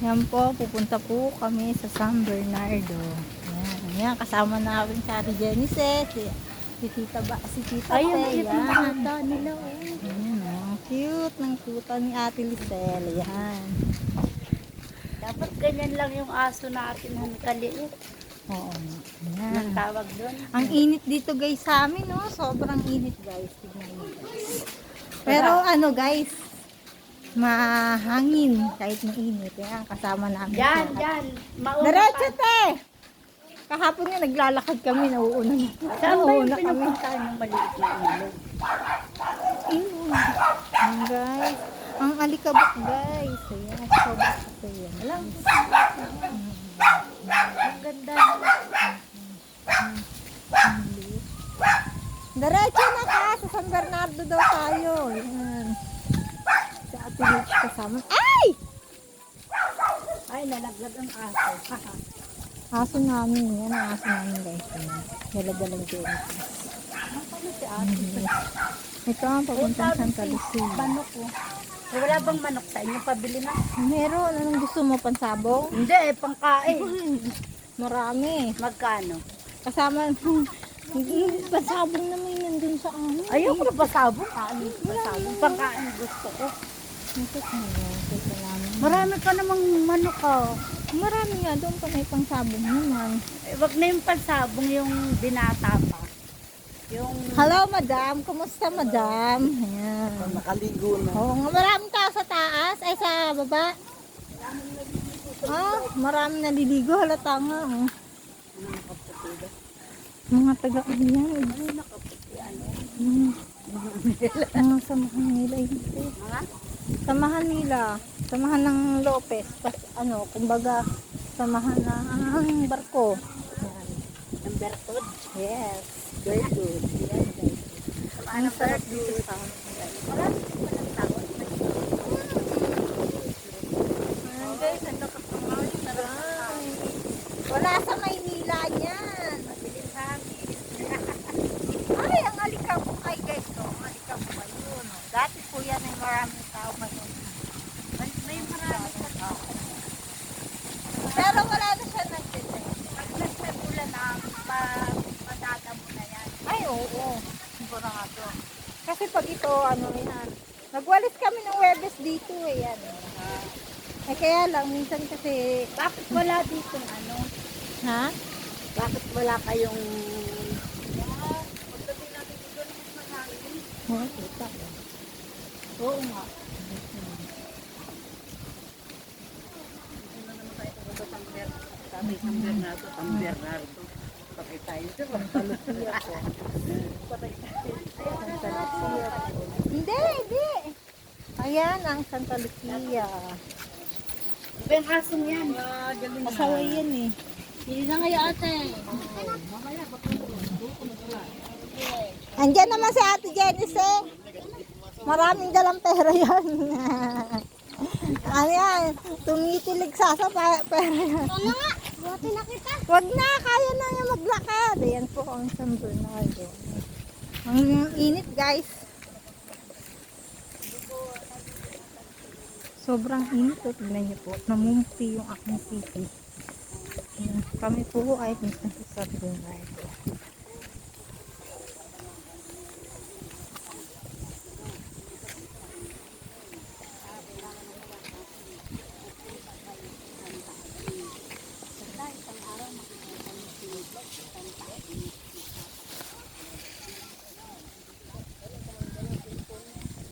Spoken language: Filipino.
Yan po, pupunta po kami sa San Bernardo. Yan, yan kasama namin si Ate Jenice, si, si Tita Ba, si Tita Ay, ang Te, cute ng yan. bata nila. Oh. Ayan, oh, cute ng tuta ni Ate Lisel. Yan. Dapat ganyan lang yung aso natin ng kaliit. Oo. Yan. tawag doon? Ang init dito guys sa amin, no? Sobrang init guys. Tignan mo guys. Pero ano guys, mahangin kahit mainit. Yan, kasama namin. Yan, yan. Mauna Diretso te! Kahapon nga naglalakad kami, nauuna na. Saan ba yung pinupuntahan ng maliit na ilog? Ayun. Guys. Ang alikabok guys. Ayan, sobrang yan. Alam, ang ganda. Diretso na ka, sa San Bernardo daw tayo. Ayan. Rich kasama. Ay! Ay, nalaglag ang aso. Aso namin. Yan ang aso namin guys. Dala-dalang si ate? Ito ang papuntang Santa Lucia. Manok ko. Wala bang manok sa inyo? Pabili na. Meron. Anong gusto mo? Pansabong? Hindi, eh, pangkain. Marami. Magkano? Kasama, pasabong naman nandun sa amin. Ayoko na pasabong. Ano pasabong? Pangkain gusto ko. Marami pa namang manok ko. Marami nga doon pa may pangsabong naman. Eh, wag na yung pansabong yung binata pa. Yung Hello, madam. Kumusta, madam? Ayan. Nakaligo na. Oo nga, maraming tao sa taas. Ay, sa baba. Ah, maraming naliligo. Halata nga. Oh. Mga taga yan. Hmm. Mga samahan nila. Hindi. mga Samahan nila. Samahan ng Lopez. Pas, ano, kumbaga, samahan ng barko. Yan. number two. Yes. Very good. Yes. Ang sarap dito sa amin. guys. Marami pa ng tao. Ayan guys, ang lakas ng hangin. Aray. Wala sa Maynila yan. Mabilis hangin. Ay, ang alikabok ay guys. No? Ang alikabok ay yun. No? Dati po yan ay maraming tao ngayon. May, may marami pa tao. Pero wala na siya nagtitin. Pag nagtagulan na, pa, madadamo na yan. Ay, oo. Sigurado. Kasi pag ito, ano yan. Nagwalis kami ng Webes dito eh. Yan. Eh kaya lang, minsan kasi, Bakit wala dito ano? ha? Bakit wala kayong Oo, kita. Oo nga. Sabi San Bernardo, San Bernardo. Patay tayo sa Santa Lucia po. Santa Lucia po. Hindi, hindi. Ayan ang Santa Lucia. Iba yung asong yan. Asawa yan eh. Hindi na kayo ate. Andiyan naman si Ate Janice eh. Maraming dalang pera yan. ano yan? Tumitilig sa sa pa- pera yan. Ano nga? Buti na kita. Wag na, kaya na niya maglakad. Ayan po ang San Bernardo. Ang init guys. Sobrang init. O, tignan niyo po. Namumpi yung aking pipi. Kami po ay nasa sa San Bernardo.